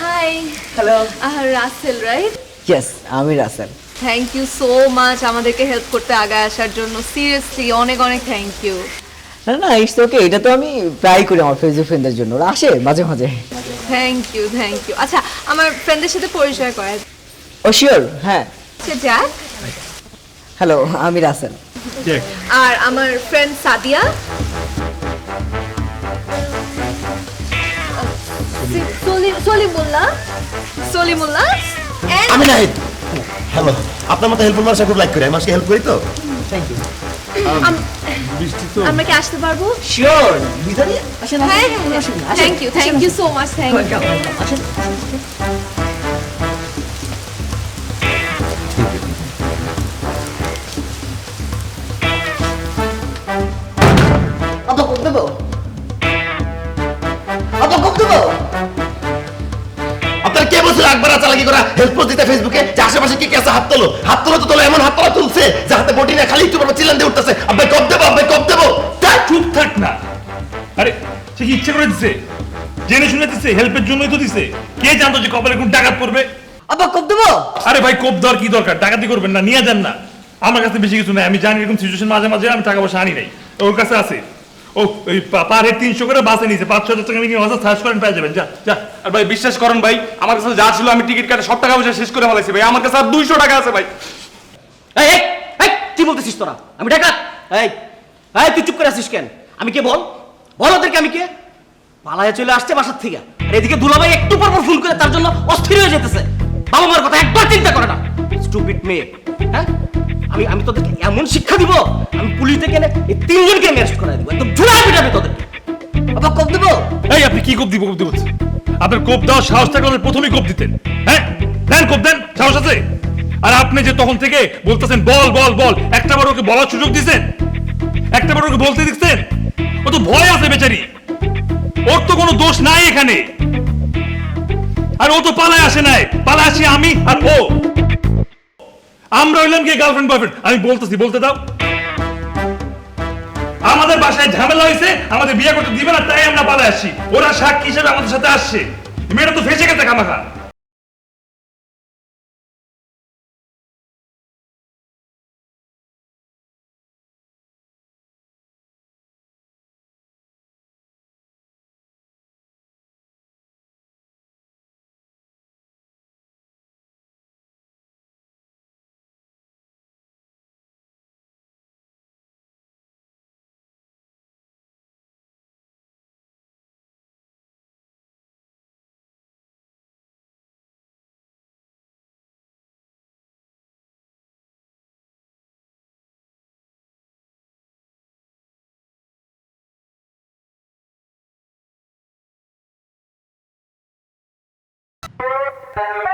Hi hello Rasel right yes আমি Rasel thank you so much আমাদেরকে help করতে আগায় আসার জন্য। সিরিয়াসলি অনেক অনেক থ্যাংক ইউ না না ইটস ওকে এটা তো আমি প্রায় করি আমার ফেসবুক ফ্রেন্ডদের জন্য। ওরা আসে মাঝে মাঝে। থ্যাংক ইউ থ্যাংক ইউ আচ্ছা আমার ফ্রেন্ডের সাথে পরিচয় করায়। ও শিওর হ্যাঁ। সে জ্যাক হ্যালো আমি রাসেল আর আমার ফ্রেন্ড সাদিয়া। সলিমুল্লাহ সলিমুল্লাহ আমি নাহিদ হ্যালো আপনার মতো হেল্পফুল মানুষ খুব লাইক করি আমি মানুষকে হেল্প করি তো? থ্যাংক ইউ আম- আমরা কি আসতে পারব? শিওর আসেন হ্যাঁ thank you thank you so much thank you কে বলছিল একবার চালাকি করা হেল্প দিতে ফেসবুকে যে আশেপাশে কি কেসে হাত তোলো। হাত তোলো তো তোলো এমন হাত তোলা তুলছে যে হাতে বটি না খালি একটু পর দিয়ে উঠতেছে। আব্বাই কব দেবো আব্বাই কব দেবো। চুপ থাক না। আরে সে কি ইচ্ছে করে দিছে? জেনে শুনে দিছে হেল্পের জন্যই তো দিছে। কে জানতো যে কপালে কোন ডাকাত পড়বে? কম দেবো? আরে ভাই কোপ দেওয়ার কি দরকার? ডাকাতি করবেন না নিয়ে যান না। আমার কাছে বেশি কিছু নাই আমি জানি এরকম সিচুয়েশন মাঝে মাঝে আমি টাকা পয়সা আনি নাই। ওর কাছে আছে। ও ওই পার হেড তিনশো করে বাসে নিয়েছে পাঁচশো হাজার টাকা মিনিমাম সার্চ করেন পেয়ে যাবেন যা যা। আর ভাই বিশ্বাস করেন ভাই আমার কাছে যা ছিল আমি টিকিট কাটে সব টাকা পয়সা শেষ করে ফেলাইছি ভাই। আমার কাছে আর দুইশো টাকা আছে ভাই। এই কি বলতেছিস তোরা? আমি ডাকাত। এই এই তুই চুপ করে আছিস কেন? আমি কে বল? বল ওদেরকে আমি কে? পালায় চলে আসছে বাসার থেকে। আর এদিকে দুলাভাই একটু পর পর ফোন করে তার জন্য অস্থির হয়ে যেতেছে। বাবা মার কথা একবার চিন্তা করে না। স্টুপিড মেয়ে। হ্যাঁ? আমি আমি তোদেরকে এমন শিক্ষা দিব আমি পুলিশ থেকে এনে এই তিনজনকে আমি অ্যারেস্ট করে দিব। একদম আবার কম দেবো? এই আপনি কি কোপ দিব, কোপ আপনার কোপ দেওয়ার সাহস থাকলে আপনি প্রথমেই কোপ দিতেন। হ্যাঁ? দেন, কোপ দেন, সাহস আছে? আর আপনি যে তখন থেকে বলতেছেন, বল বল বল, একটা বার ওকে বলার সুযোগ দিছেন? একটা বার ওকে বলতে দিচ্ছেন ও তো ভয় আছে বেচারি। ওর তো কোনো দোষ নাই এখানে। আর ও তো পালায় আসে নাই। পালায় আসি আমি আর ও। আমরা হইলাম কি গার্লফ্রেন্ড বয়ফ্রেন্ড আমি বলতেছি, বলতে দাও। আমাদের বাসায় ঝামেলা হয়েছে, আমাদের বিয়ে করতে দিবে না, তাই আমরা পালে আসি। ওরা সাক্ষী হিসেবে আমাদের সাথে আসছে। মেয়েটা তো ফেসে গেছে খামাখা। Thank you.